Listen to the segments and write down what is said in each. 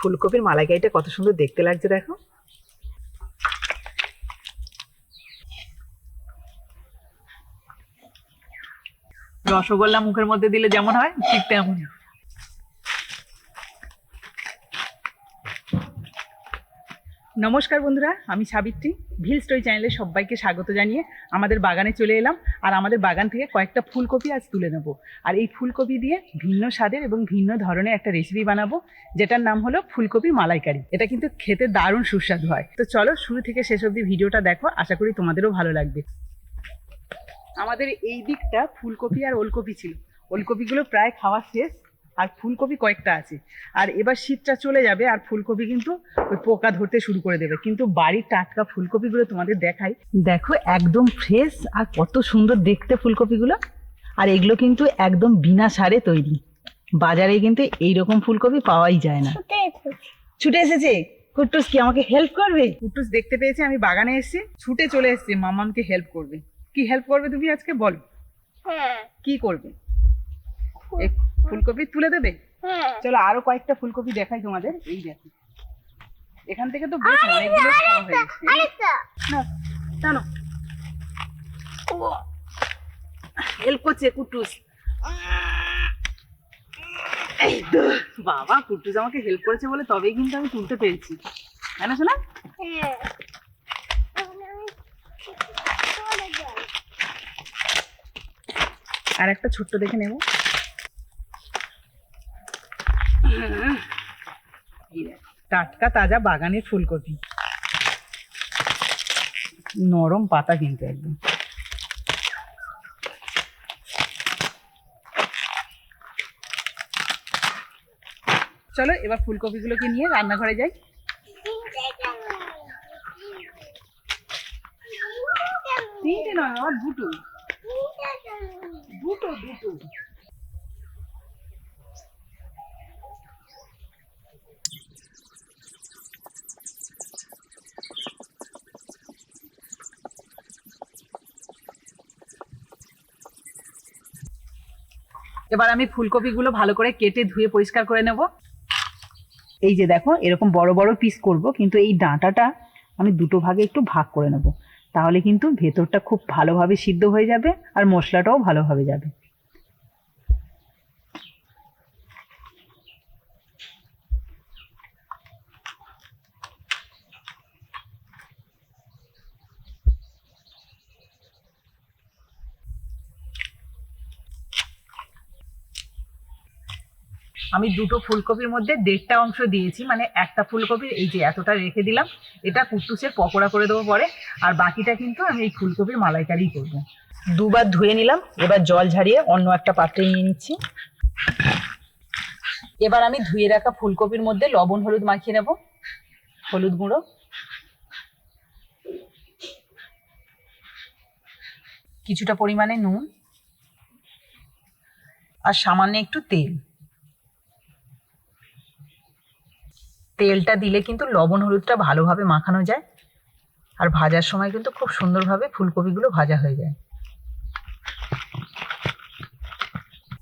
ফুলকপির মালাইকারিটা কত সুন্দর দেখতে লাগছে দেখো। রসগোল্লা মুখের মধ্যে দিলে যেমন হয়, ঠিক তেমন নমস্কার বন্ধুরা, আমি সাবিত্রী, ভিল স্টোরি চ্যানেলে সবাইকে স্বাগত জানিয়ে আমাদের বাগানে চলে এলাম। আর আমাদের বাগান থেকে কয়েকটা ফুলকপি আজ তুলে নেব। আর এই ফুলকপি দিয়ে ভিন্ন স্বাদের এবং ভিন্ন ধরনের একটা রেসিপি বানাবো, যেটার নাম হলো ফুলকপি মালাইকারি। এটা কিন্তু খেতে দারুণ সুস্বাদু হয়। তো চলো শুরু থেকে শেষ অবধি ভিডিওটা দেখো, আশা করি তোমাদেরও ভালো লাগবে। আমাদের এই দিকটা ফুলকপি আর ওলকপি ছিল। ওলকপিগুলো প্রায় খাওয়া শেষ। আর ফুলকপি কয়েকটা আছে। আর এবার শীতটা চলে যাবে আর ফুলকপি কিন্তু ওই পোকা ধরতে শুরু করে দেবে। কিন্তু বাড়ির টাটকা ফুলকপিগুলো তোমাদের দেখাই। দেখো একদম ফ্রেশ আর কত সুন্দর দেখতে ফুলকপিগুলো। আর এগুলো কিন্তু একদম বিনা সারে তৈরি। বাজারে কিন্তু এইরকম ফুলকপি পাওয়াই যায় না। ছুটে এসেছে। কুট্টুস কি আমাকে হেল্প করবে? কুট্টুস দেখতে পেয়েছে আমি বাগানে এসেছি। ছুটে চলে এসেছে মামামকে হেল্প করবে। কি হেল্প করবে তুমি আজকে বল। হ্যাঁ। কি করবে? ফুলকপি তুলে দেবে? হ্যাঁ। চলো আরও কয়েকটা ফুলকপি দেখাই তোমাদের। এই দেখো। এখান থেকে তো বেশ অনেকগুলো খাওয়া হয়ে গেছে। টানো। হেল্প করছে কুটুস। এই তো বাবা কুটুস আমাকে হেল্প করেছে বলে তবেই কিন্তু আমি তুলতে পেরেছি। তাই না শোনা হ্যাঁ। আর একটা ছোট্ট দেখে নেব এই দেখো, টাটকা তাজা বাগানের ফুলকপি। নরম পাতা কিন্তু একদম। চলো এবার ফুলকপিগুলোকে নিয়ে রান্নাঘরে যাই। তিনটে নয়, আমার দুটো। দুটো দুটো। এবার আমি ফুলকপিগুলো ভালো করে কেটে ধুয়ে পরিষ্কার করে নেব। এই যে দেখো, এরকম বড় বড় পিস করব, কিন্তু এই ডাঁটাটা আমি দুটো ভাগে একটু ভাগ করে নেব। তাহলে কিন্তু ভেতরটা খুব ভালোভাবে সিদ্ধ হয়ে যাবে আর মশলাটাও ভালোভাবে যাবে। আমি দুটো ফুলকপির মধ্যে দেড়টা অংশ দিয়েছি মানে একটা ফুলকপির এই যে এতটা রেখে দিলাম, এটা কুট্টুসের পকোড়া করে দেবো পরে, আর বাকিটা কিন্তু আমি এই ফুলকপির মালাইকারি করব। দুবার ধুয়ে নিলাম, এবার জল ঝারিয়ে অন্য একটা পাত্রে নিয়ে নিচ্ছি। এবার আমি ধুয়ে রাখা ফুলকপির মধ্যে লবণ, হলুদ মাখিয়ে নেব। হলুদ গুঁড়ো। কিছুটা পরিমাণে নুন। আর সামান্য একটু তেল। তেলটা দিলে কিন্তু লবণ, হলুদটা ভালোভাবে মাখানো যায়। আর ভাজার সময় কিন্তু খুব সুন্দরভাবে ফুলকপিগুলো ভাজা হয়ে যায়।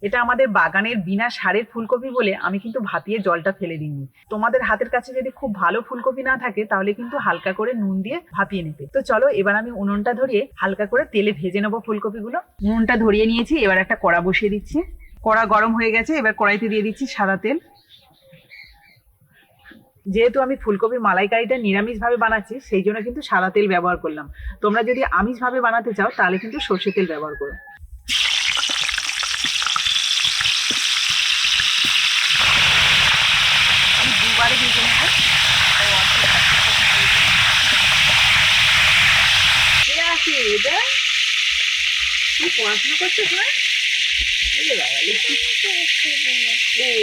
এটা আমাদের বাগানের বিনা সারের ফুলকপি বলে আমি কিন্তু ভাপিয়ে জলটা ফেলে দিইনি। তোমাদের হাতের কাছে যদি খুব ভালো ফুলকপি না থাকে, তাহলে কিন্তু হালকা করে নুন দিয়ে ভাপিয়ে নেবে। তো চলো, এবার আমি উনুনটা ধরিয়ে হালকা করে তেলে ভেজে নেব ফুলকপিগুলো। উনুনটা ধরিয়ে নিয়েছি, এবার একটা কড়া বসিয়ে দিচ্ছি। কড়া গরম হয়ে গেছে, এবার কড়াইতে দিয়ে দিচ্ছি সাদা তেল। যেহেতু আমি ফুলকপির মালাইকারিটা নিরামিষভাবে বানাচ্ছি সেই জন্য কিন্তু সাদা তেল ব্যবহার করলাম। তোমরা যদি আমিষভাবে বানাতে চাও তাহলে কিন্তু সর্ষে তেল ব্যবহার করো। আচ্ছা, আচ্ছা, আচ্ছা, পড়াশোনা করছিস না এই যে বাবা, লিখছিস। ও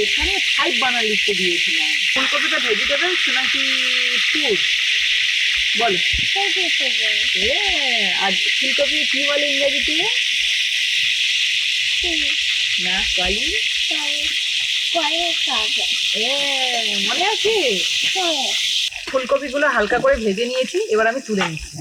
এখানে ফাইভ বানার লিখতে দিয়েছিলাম ফুলকপিটা ভেজিটেবলস নাকি ফুড বলো। হ্যাঁ আর ফুলকপি কি বলে ইংরেজিতে? না কালি। হ্যাঁ মনে আছে? ফুলকপিগুলো হালকা করে ভেজে নিয়েছি এবার আমি তুলে নিচ্ছি।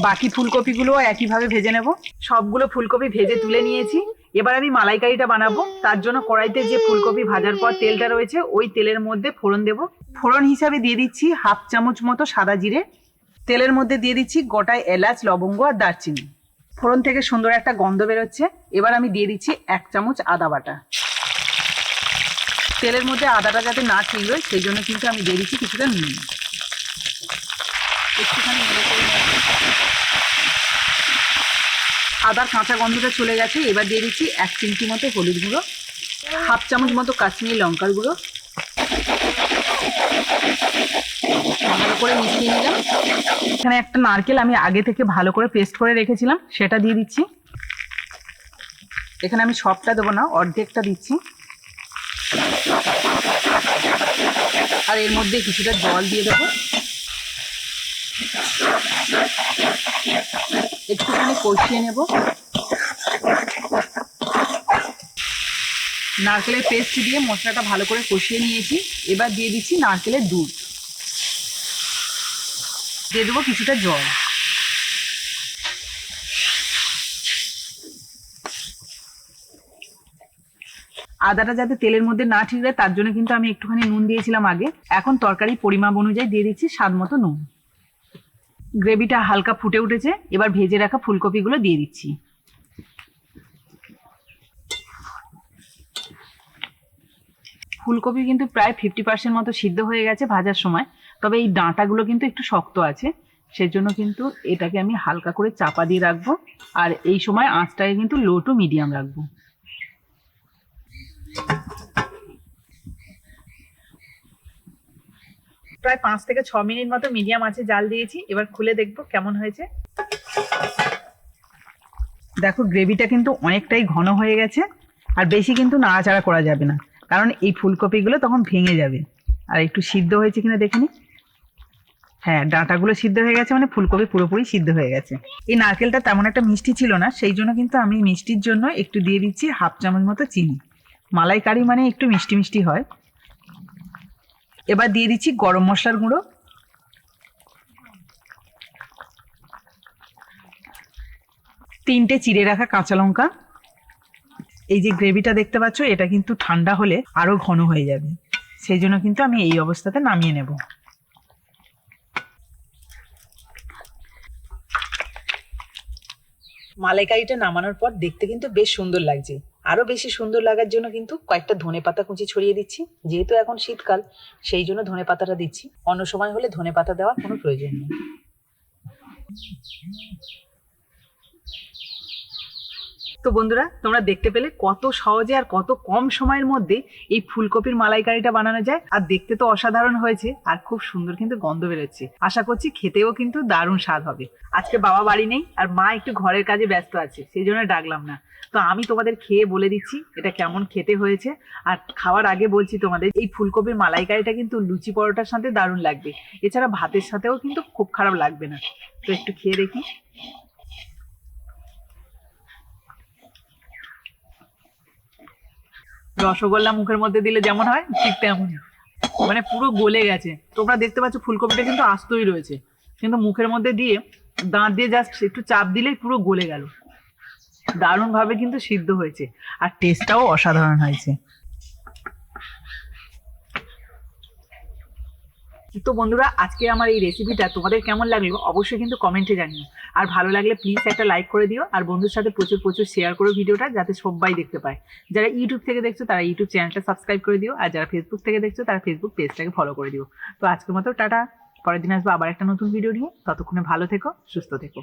বাকি ফুলকপিগুলো একইভাবে ভেজে নেব। সবগুলো ফুলকপি ভেজে তুলে নিয়েছি। এবার আমি মালাইকারিটা বানাবো। তার জন্য কড়াইতে যে ফুলকপি ভাজার পর তেলটা রয়েছে, ওই তেলের মধ্যে ফোড়ন দেব। ফোড়ন হিসাবে দিয়ে দিচ্ছি হাফ চামচ মতো সাদা জিরে। তেলের মধ্যে দিয়ে দিচ্ছি গোটায় এলাচ, লবঙ্গ আর দারচিনি। ফোড়ন থেকে সুন্দর একটা গন্ধ বেরোচ্ছে। এবার আমি দিয়ে দিচ্ছি এক চামচ আদা বাটা। তেলের মধ্যে আদাটা যাতে না ঠিকবে সেই জন্য কিন্তু আমি দিয়ে দিচ্ছি কিছুটা নুন। একটুখানি। আদার কাঁচা গন্ধটা চলে গেছে, এবার দিয়ে দিচ্ছি এক চিমটি মতো হলুদ গুঁড়ো, হাফ চামচ মতো কাশ্মীরি লঙ্কার গুঁড়ো। ভালো করে মিশিয়ে নিলাম। এখানে একটা নারকেল আমি আগে থেকে ভালো করে পেস্ট করে রেখেছিলাম, সেটা দিয়ে দিচ্ছি। এখানে আমি সবটা দেবো না, অর্ধেকটা দিচ্ছি। আর এর মধ্যে কিছুটা জল দিয়ে দেবো। একটুখানি কষিয়ে নেব। নারকেলের পেস্ট দিয়ে মশলাটা ভালো করে কষিয়ে নিয়েছি। এবার দিয়ে দিচ্ছি নারকেলের দুধ। দিয়ে দেবো কিছুটা জল। আদাটা যাতে তেলের মধ্যে না ঠিক তার জন্য কিন্তু আমি একটুখানি নুন দিয়েছিলাম আগে। এখন তরকারি পরিমাপ অনুযায়ী দিয়ে দিচ্ছি স্বাদ মতো নুন। গ্রেভিটা হালকা ফুটে উঠেছে, এবার ভেজে রাখা ফুলকপিগুলো দিয়ে দিচ্ছি। ফুলকপি কিন্তু প্রায় ফিফটি পার্সেন্ট মতো সিদ্ধ হয়ে গেছে ভাজার সময়, তবে এই ডাঁটাগুলো কিন্তু একটু শক্ত আছে, সেজন্য কিন্তু এটাকে আমি হালকা করে চাপা দিয়ে রাখব, আর এই সময় আঁচটাকে কিন্তু লো টু মিডিয়াম রাখব। প্রায় পাঁচ থেকে ছ মিনিট মতো মিডিয়াম আছে জাল দিয়েছি। এবার খুলে দেখব কেমন হয়েছে। দেখো, গ্রেভিটা কিন্তু অনেকটাই ঘন হয়ে গেছে, আর বেশি কিন্তু নাড়াচাড়া করা যাবে না, কারণ এই ফুলকপিগুলো তখন ভেঙে যাবে। আর একটু সিদ্ধ হয়েছে কিনা দেখে নি। হ্যাঁ ডাঁটাগুলো সিদ্ধ হয়ে গেছে মানে ফুলকপি পুরোপুরি সিদ্ধ হয়ে গেছে। এই নারকেলটা তেমন একটা মিষ্টি ছিল না, সেই জন্য কিন্তু আমি মিষ্টির জন্য একটু দিয়ে দিচ্ছি হাফ চামচ মতো চিনি। মালাইকারি মানে একটু মিষ্টি মিষ্টি হয়। এবার দিয়ে দিচ্ছি গরম মশলার গুঁড়ো। তিনটে চিড়ে রাখা কাঁচা লঙ্কা। এই যে গ্রেভিটা দেখতে পাচ্ছ, এটা কিন্তু ঠান্ডা হলে আরও ঘন হয়ে যাবে। সেই জন্য কিন্তু আমি এই অবস্থাতে নামিয়ে নেব। মালাইকারিটা নামানোর পর দেখতে কিন্তু বেশ সুন্দর লাগছে। আরও বেশি সুন্দর লাগার জন্য কিন্তু কয়েকটা ধনে পাতা কুচি ছড়িয়ে দিচ্ছি। যেহেতু এখন শীতকাল, সেই জন্য ধনে পাতাটা দিচ্ছি। অন্য সময় হলে ধনে পাতা দেওয়ার কোনো প্রয়োজন নেই। তো বন্ধুরা, তোমরা দেখতে পেলে কত সহজে আর কত কম সময়ের মধ্যে এই ফুলকপির মালাইকারিটা বানানো যায়। আর দেখতে তো অসাধারণ হয়েছে আর খুব সুন্দর কিন্তু গন্ধ বেরোচ্ছে। আশা করছি খেতেও কিন্তু দারুণ স্বাদ হবে। আজকে বাবা বাড়ি নেই আর মা একটু ঘরের কাজে ব্যস্ত আছে, সেই জন্য ডাকলাম না। তো আমি তোমাদের খেয়ে বলে দিচ্ছি এটা কেমন খেতে হয়েছে। আর খাওয়ার আগে বলছি তোমাদের, এই ফুলকপির মালাইকারিটা কিন্তু লুচি পরোটার সাথে দারুণ লাগবে। এছাড়া ভাতের সাথেও কিন্তু খুব খারাপ লাগবে না। তো একটু খেয়ে দেখি। রসগোল্লা মুখের মধ্যে দিলে যেমন হয়, ঠিক তেমন। মানে পুরো গলে গেছে। তোমরা দেখতে পাচ্ছ ফুলকপিটা কিন্তু আস্তই রয়েছে। কিন্তু মুখের মধ্যে দিয়ে দাঁত দিয়ে জাস্ট একটু চাপ দিলেই পুরো গলে গেল। দারুণভাবে কিন্তু সিদ্ধ হয়েছে। আর টেস্টটাও অসাধারণ হয়েছে। তো বন্ধুরা আজকে আমার এই রেসিপিটা তোমাদের কেমন লাগল অবশ্যই কিন্তু কমেন্টে জানিও। আর ভালো লাগলে প্লিজ একটা লাইক করে দিও আর বন্ধুর সাথে প্রচুর প্রচুর শেয়ার করো ভিডিওটা যাতে সবাই দেখতে পায়। যারা ইউটিউব থেকে দেখছ তারা ইউটিউব চ্যানেলটা সাবস্ক্রাইব করে দিও আর যারা ফেসবুক থেকে দেখছ তারা ফেসবুক পেজটাকে ফলো করে দিও। তো আজকের মতো টাটা, পরের দিন আসব আবার একটা নতুন ভিডিও নিয়ে। ততক্ষণে ভালো থেকো, সুস্থ থেকো।